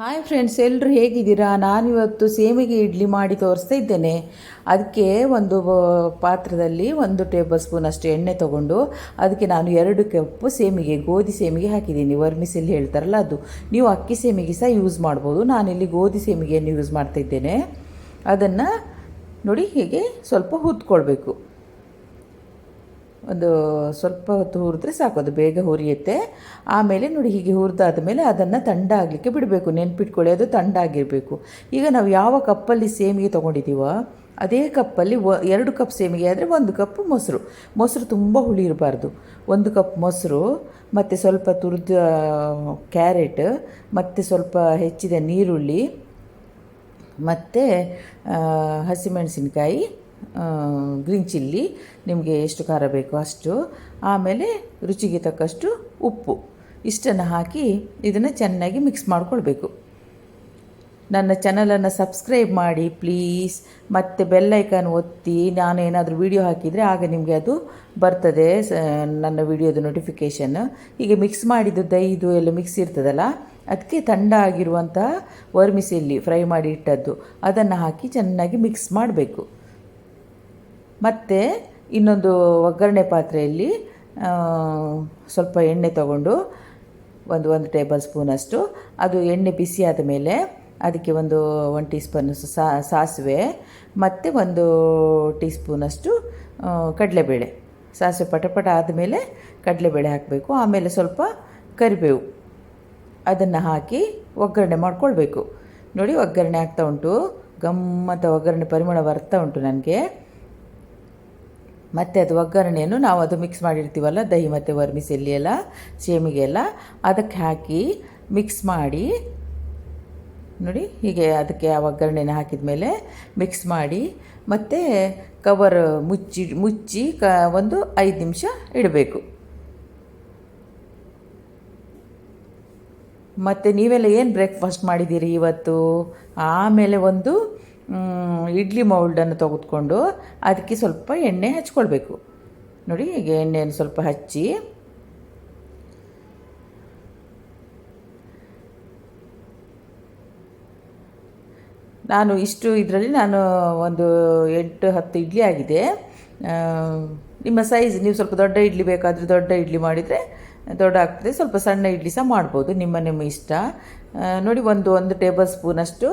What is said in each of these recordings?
Hi friends ಎಲ್ಲರೂ ಹೇಗಿದ್ದೀರಾ? ನಾನಿವತ್ತು ಸೇಮಿಗೆ ಇಡ್ಲಿ ಮಾಡಿ ತೋರಿಸ್ತಾ ಇದ್ದೇನೆ. ಅದಕ್ಕೆ ಒಂದು ಪಾತ್ರದಲ್ಲಿ ಒಂದು ಟೇಬಲ್ ಸ್ಪೂನ್ ಅಷ್ಟು ಎಣ್ಣೆ ತಗೊಂಡು ಅದಕ್ಕೆ ನಾನು ಎರಡು ಕಪ್ಪು ಸೇಮಿಗೆ, ಗೋಧಿ ಸೇಮಿಗೆ ಹಾಕಿದ್ದೀನಿ. ವರ್ಮಿಸಲ್ಲಿ ಹೇಳ್ತಾರಲ್ಲ ಅದು. ನೀವು ಅಕ್ಕಿ ಸೇಮಿಗೆ ಸಹ ಯೂಸ್ ಮಾಡ್ಬೋದು. ನಾನಿಲ್ಲಿ ಗೋಧಿ ಸೇಮಿಗೆಯನ್ನು ಯೂಸ್ ಮಾಡ್ತಾ ಇದ್ದೇನೆ. ಅದನ್ನು ನೋಡಿ ಹೀಗೆ ಸ್ವಲ್ಪ ಹುತ್ಕೊಳ್ಬೇಕು. ಒಂದು ಸ್ವಲ್ಪ ಹೊತ್ತು ಹುರಿದ್ರೆ ಸಾಕು, ಅದು ಬೇಗ ಹುರಿಯುತ್ತೆ. ಆಮೇಲೆ ನೋಡಿ ಹೀಗೆ ಹುರಿದಾದ ಮೇಲೆ ಅದನ್ನು ತಂಡ ಆಗಲಿಕ್ಕೆ ಬಿಡಬೇಕು, ನೆನ್ಪಿಟ್ಕೊಳ್ಳಿ, ಅದು ತಂಡ ಆಗಿರಬೇಕು. ಈಗ ನಾವು ಯಾವ ಕಪ್ಪಲ್ಲಿ ಸೇಮಿಗೆ ತೊಗೊಂಡಿದ್ದೀವೋ ಅದೇ ಕಪ್ಪಲ್ಲಿ ಒ ಎರಡು ಕಪ್ ಸೇಮಿಗೆ ಆದರೆ ಒಂದು ಕಪ್ ಮೊಸರು. ಮೊಸರು ತುಂಬ ಹುಳಿ ಇರಬಾರ್ದು. ಒಂದು ಕಪ್ ಮೊಸರು, ಮತ್ತು ಸ್ವಲ್ಪ ತುರಿದ ಕ್ಯಾರೆಟ್, ಮತ್ತು ಸ್ವಲ್ಪ ಹೆಚ್ಚಿದ ನೀರುಳ್ಳಿ, ಮತ್ತು ಹಸಿಮೆಣಸಿನ್ಕಾಯಿ ಗ್ರೀನ್ ಚಿಲ್ಲಿ ನಿಮಗೆ ಎಷ್ಟು ಖಾರ ಬೇಕೋ ಅಷ್ಟು. ಆಮೇಲೆ ರುಚಿಗೆ ತಕ್ಕಷ್ಟು ಉಪ್ಪು. ಇಷ್ಟನ್ನು ಹಾಕಿ ಇದನ್ನು ಚೆನ್ನಾಗಿ ಮಿಕ್ಸ್ ಮಾಡಿಕೊಳ್ಬೇಕು. ನನ್ನ ಚಾನಲನ್ನು ಸಬ್ಸ್ಕ್ರೈಬ್ ಮಾಡಿ ಪ್ಲೀಸ್ ಮತ್ತು ಬೆಲ್ಲೈಕನ್ ಒತ್ತಿ ನಾನು ಏನಾದರೂ ವೀಡಿಯೋ ಹಾಕಿದರೆ ಆಗ ನಿಮಗೆ ಅದು ಬರ್ತದೆ ನನ್ನ ವೀಡಿಯೋದ ನೋಟಿಫಿಕೇಷನ್ ಹೀಗೆ ಮಿಕ್ಸ್ ಮಾಡಿದ್ದು ದೈದು ಎಲ್ಲ ಮಿಕ್ಸ್ ಇರ್ತದಲ್ಲ ಅದಕ್ಕೆ ತಂಡ ಆಗಿರುವಂಥ ವರ್ಮಿಸೆಲ್ಲಿ ಫ್ರೈ ಮಾಡಿ ಇಟ್ಟದ್ದು. ಅದನ್ನು ಹಾಕಿ ಚೆನ್ನಾಗಿ ಮಿಕ್ಸ್ ಮಾಡಬೇಕು. ಮತ್ತು ಇನ್ನೊಂದು ಒಗ್ಗರಣೆ ಪಾತ್ರೆಯಲ್ಲಿ ಸ್ವಲ್ಪ ಎಣ್ಣೆ ತಗೊಂಡು, ಒಂದು ಒಂದು ಟೇಬಲ್ ಸ್ಪೂನಷ್ಟು ಅದು ಎಣ್ಣೆ ಬಿಸಿ ಆದ ಮೇಲೆ ಅದಕ್ಕೆ ಒಂದು ಒನ್ ಟೀ ಸ್ಪೂನ್ ಸಾಸಿವೆ, ಮತ್ತು ಒಂದು ಟೀ ಸ್ಪೂನಷ್ಟು ಕಡಲೆಬೇಳೆ. ಸಾಸಿವೆ ಪಟಪಟ ಆದಮೇಲೆ ಕಡಲೆಬೇಳೆ ಹಾಕಬೇಕು. ಆಮೇಲೆ ಸ್ವಲ್ಪ ಕರಿಬೇವು. ಅದನ್ನು ಹಾಕಿ ಒಗ್ಗರಣೆ ಮಾಡ್ಕೊಳ್ಬೇಕು. ನೋಡಿ, ಒಗ್ಗರಣೆ ಆಗ್ತಾ ಉಂಟು. ಗಮ್ಮತ್ತ ಒಗ್ಗರಣೆ ಪರಿಮಳ ಬರ್ತಾ ಉಂಟು ನನಗೆ. ಮತ್ತು ಅದು ಒಗ್ಗರಣೆಯನ್ನು ನಾವು ಅದು ಮಿಕ್ಸ್ ಮಾಡಿರ್ತೀವಲ್ಲ, ದಹಿ ಮತ್ತು ವರ್ಮಿಸೆಲ್ಲಿ ಎಲ್ಲ, ಸೇಮಿಗೆ ಎಲ್ಲ, ಅದಕ್ಕೆ ಹಾಕಿ ಮಿಕ್ಸ್ ಮಾಡಿ, ನೋಡಿ ಹೀಗೆ ಅದಕ್ಕೆ ಆ ಒಗ್ಗರಣೆನ ಹಾಕಿದ ಮೇಲೆ ಮಿಕ್ಸ್ ಮಾಡಿ, ಮತ್ತು ಕವರ್ ಮುಚ್ಚಿ ಮುಚ್ಚಿ ಕ ಒಂದು ಐದು ನಿಮಿಷ ಇಡಬೇಕು. ಮತ್ತು ನೀವೆಲ್ಲ ಏನು ಬ್ರೇಕ್ಫಾಸ್ಟ್ ಮಾಡಿದ್ದೀರಿ ಇವತ್ತು? ಆಮೇಲೆ ಒಂದು ಇಡ್ಲಿ ಮೌಲ್ಡನ್ನು ತೆಗೆದುಕೊಂಡು ಅದಕ್ಕೆ ಸ್ವಲ್ಪ ಎಣ್ಣೆ ಹಚ್ಕೊಳ್ಬೇಕು. ನೋಡಿ, ಈಗ ಎಣ್ಣೆಯನ್ನು ಸ್ವಲ್ಪ ಹಚ್ಚಿ. ನಾನು ಇಷ್ಟು ಇದರಲ್ಲಿ ನಾನು ಒಂದು ಎಂಟು ಹತ್ತು ಇಡ್ಲಿ ಆಗಿದೆ. ನಿಮ್ಮ ಸೈಜ್ ನೀವು ಸ್ವಲ್ಪ ದೊಡ್ಡ ಇಡ್ಲಿ ಬೇಕಾದರೆ ದೊಡ್ಡ ಇಡ್ಲಿ ಮಾಡಿದರೆ ದೊಡ್ಡ ಆಗ್ತದೆ, ಸ್ವಲ್ಪ ಸಣ್ಣ ಇಡ್ಲಿ ಸಹ ಮಾಡ್ಬೋದು, ನಿಮ್ಮ ನಿಮ್ಮ ಇಷ್ಟ. ನೋಡಿ, ಒಂದು ಒಂದು ಟೇಬಲ್ ಸ್ಪೂನಷ್ಟು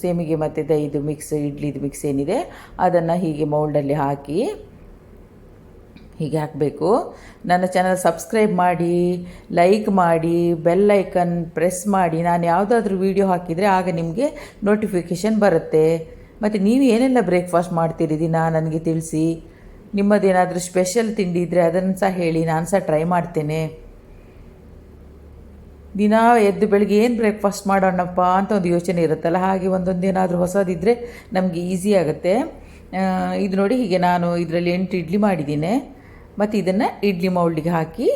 ಸೇಮಿಗೆ ಮತ್ತು ಇದು ಮಿಕ್ಸ್ ಇಡ್ಲಿದು ಮಿಕ್ಸ್ ಏನಿದೆ, ಅದನ್ನು ಹೀಗೆ ಮೌಲ್ಡಲ್ಲಿ ಹಾಕಿ, ಹೀಗೆ ಹಾಕಬೇಕು. ನನ್ನ ಚಾನಲ್ ಸಬ್ಸ್ಕ್ರೈಬ್ ಮಾಡಿ ಲೈಕ್ ಮಾಡಿ ಬೆಲ್ ಐಕನ್ ಪ್ರೆಸ್ ಮಾಡಿ, ನಾನು ಯಾವುದಾದ್ರೂ ವೀಡಿಯೋ ಹಾಕಿದರೆ ಆಗ ನಿಮಗೆ ನೋಟಿಫಿಕೇಷನ್ ಬರುತ್ತೆ. ಮತ್ತು ನೀವು ಏನೆಲ್ಲ ಬ್ರೇಕ್ಫಾಸ್ಟ್ ಮಾಡ್ತೀರಿ ದಿನ, ನನಗೆ ತಿಳಿಸಿ. ನಿಮ್ಮದೇನಾದರೂ ಸ್ಪೆಷಲ್ ತಿಂಡಿ ಇದ್ದರೆ ಅದನ್ನು ಸಹ ಹೇಳಿ, ನಾನು ಸಹ ಟ್ರೈ ಮಾಡ್ತೇನೆ. ದಿನ ಎದ್ದು ಬೆಳಗ್ಗೆ ಏನು ಬ್ರೇಕ್ಫಾಸ್ಟ್ ಮಾಡೋಣಪ್ಪ ಅಂತ ಒಂದು ಯೋಚನೆ ಇರುತ್ತಲ್ಲ, ಹಾಗೆ ಒಂದೊಂದು ಏನಾದರೂ ಹೊಸದಿದ್ದರೆ ನಮಗೆ ಈಸಿ ಆಗುತ್ತೆ. ಇದು ನೋಡಿ ಹೀಗೆ ನಾನು ಇದರಲ್ಲಿ ಎಂಟು ಇಡ್ಲಿ ಮಾಡಿದ್ದೀನಿ. ಮತ್ತು ಇದನ್ನು ಇಡ್ಲಿ ಮೌಲ್ಡಿಗೆ ಹಾಕಿ,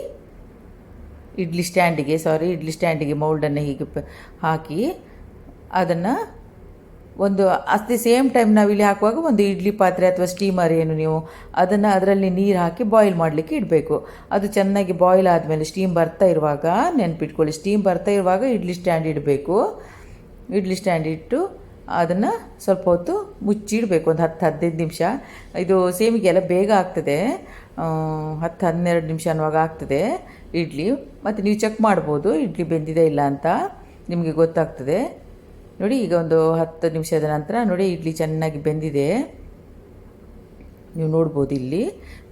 ಇಡ್ಲಿ ಸ್ಟ್ಯಾಂಡಿಗೆ ಸಾರಿ ಇಡ್ಲಿ ಸ್ಟ್ಯಾಂಡಿಗೆ ಮೌಲ್ಡನ್ನು ಹೀಗೆ ಹಾಕಿ ಅದನ್ನು ಒಂದು, ಅಷ್ಟೇ ಸೇಮ್ ಟೈಮ್ ನಾವು ಇಲ್ಲಿ ಹಾಕುವಾಗ ಒಂದು ಇಡ್ಲಿ ಪಾತ್ರೆ ಅಥವಾ ಸ್ಟೀಮರ್ ಏನು ನೀವು, ಅದನ್ನು ಅದರಲ್ಲಿ ನೀರು ಹಾಕಿ ಬಾಯ್ಲ್ ಮಾಡಲಿಕ್ಕೆ ಇಡಬೇಕು. ಅದು ಚೆನ್ನಾಗಿ ಬಾಯ್ಲ್ ಆದಮೇಲೆ ಸ್ಟೀಮ್ ಬರ್ತಾ ಇರುವಾಗ, ನೆನ್ಪಿಟ್ಕೊಳ್ಳಿ ಸ್ಟೀಮ್ ಬರ್ತಾ ಇರುವಾಗ ಇಡ್ಲಿ ಸ್ಟ್ಯಾಂಡ್ ಇಡಬೇಕು. ಇಡ್ಲಿ ಸ್ಟ್ಯಾಂಡ್ ಇಟ್ಟು ಅದನ್ನು ಸ್ವಲ್ಪ ಹೊತ್ತು ಮುಚ್ಚಿಡಬೇಕು, ಒಂದು ಹತ್ತು, ಹದಿನೈದು ನಿಮಿಷ. ಇದು ಸೇಮಿಗೆ ಎಲ್ಲ ಬೇಗ ಆಗ್ತದೆ. ಹತ್ತು, ಹನ್ನೆರಡು ನಿಮಿಷ ಅನ್ನುವಾಗ ಆಗ್ತದೆ ಇಡ್ಲಿ. ಮತ್ತು ನೀವು ಚೆಕ್ ಮಾಡ್ಬೋದು, ಇಡ್ಲಿ ಬೆಂದಿದೆ ಇಲ್ಲ ಅಂತ. ನಿಮಗೆ ಗೊತ್ತಾಗ್ತದೆ. ನೋಡಿ, ಈಗ ಒಂದು ಹತ್ತು ನಿಮಿಷದ ನಂತರ ನೋಡಿ, ಇಡ್ಲಿ ಚೆನ್ನಾಗಿ ಬೆಂದಿದೆ. ನೀವು ನೋಡ್ಬೋದು ಇಲ್ಲಿ.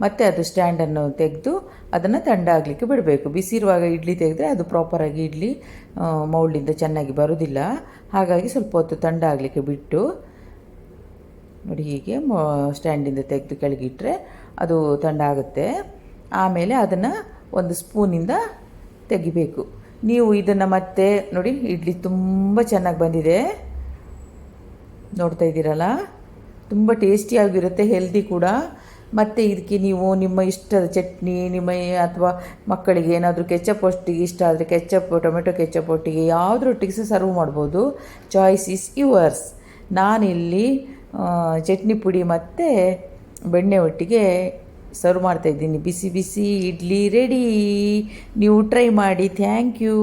ಮತ್ತೆ ಅದು ಸ್ಟ್ಯಾಂಡನ್ನು ತೆಗೆದು ಅದನ್ನು ತಂಡ ಆಗಲಿಕ್ಕೆ ಬಿಡಬೇಕು. ಬಿಸಿ ಇರುವಾಗ ಇಡ್ಲಿ ತೆಗೆದ್ರೆ ಅದು ಪ್ರಾಪರಾಗಿ ಇಡ್ಲಿ ಮೌಲ್ಡಿಂದ ಚೆನ್ನಾಗಿ ಬರೋದಿಲ್ಲ. ಹಾಗಾಗಿ ಸ್ವಲ್ಪ ಹೊತ್ತು ತಂಡ ಆಗಲಿಕ್ಕೆ ಬಿಟ್ಟು ನೋಡಿ, ಹೀಗೆ ಸ್ಟ್ಯಾಂಡಿಂದ ತೆಗೆದು ಕೆಳಗಿಟ್ಟರೆ ಅದು ತಂಡ ಆಗುತ್ತೆ. ಆಮೇಲೆ ಅದನ್ನು ಒಂದು ಸ್ಪೂನಿಂದ ತೆಗಿಬೇಕು. ನೀವು ಇದನ್ನು ಮತ್ತೆ ನೋಡಿ, ಇಡ್ಲಿ ತುಂಬ ಚೆನ್ನಾಗಿ ಬಂದಿದೆ. ನೋಡ್ತಾ ಇದ್ದೀರಲ್ಲ? ತುಂಬ ಟೇಸ್ಟಿಯಾಗಿರುತ್ತೆ ಹೆಲ್ದಿ ಕೂಡ. ಮತ್ತು ಇದಕ್ಕೆ ನೀವು ನಿಮ್ಮ ಇಷ್ಟದ ಚಟ್ನಿ, ನಿಮ್ಮ ಅಥವಾ ಮಕ್ಕಳಿಗೆ ಏನಾದರೂ ಕೆಚ್ಚಪ್ ಒಟ್ಟಿಗೆ ಇಷ್ಟ ಆದರೆ ಕೆಚ್ಚಪ್ ಟೊಮೆಟೊ ಕೆಚಪ್ ಒಟ್ಟಿಗೆ ಯಾವುದ್ರೊಟ್ಟಿಗೆ ಸಹ ಸರ್ವ್ ಮಾಡ್ಬೋದು. ಚಾಯ್ಸ್ ಇಸ್ ಯುವರ್ಸ್ ನಾನಿಲ್ಲಿ ಚಟ್ನಿ ಪುಡಿ ಮತ್ತು ಬೆಣ್ಣೆ ಒಟ್ಟಿಗೆ ಸರ್ವ್ ಮಾಡ್ತಾಯಿದ್ದೀನಿ ಬಿಸಿ ಬಿಸಿ ಇಡ್ಲಿ ರೆಡಿ ನೀವು ಟ್ರೈ ಮಾಡಿ. Thank you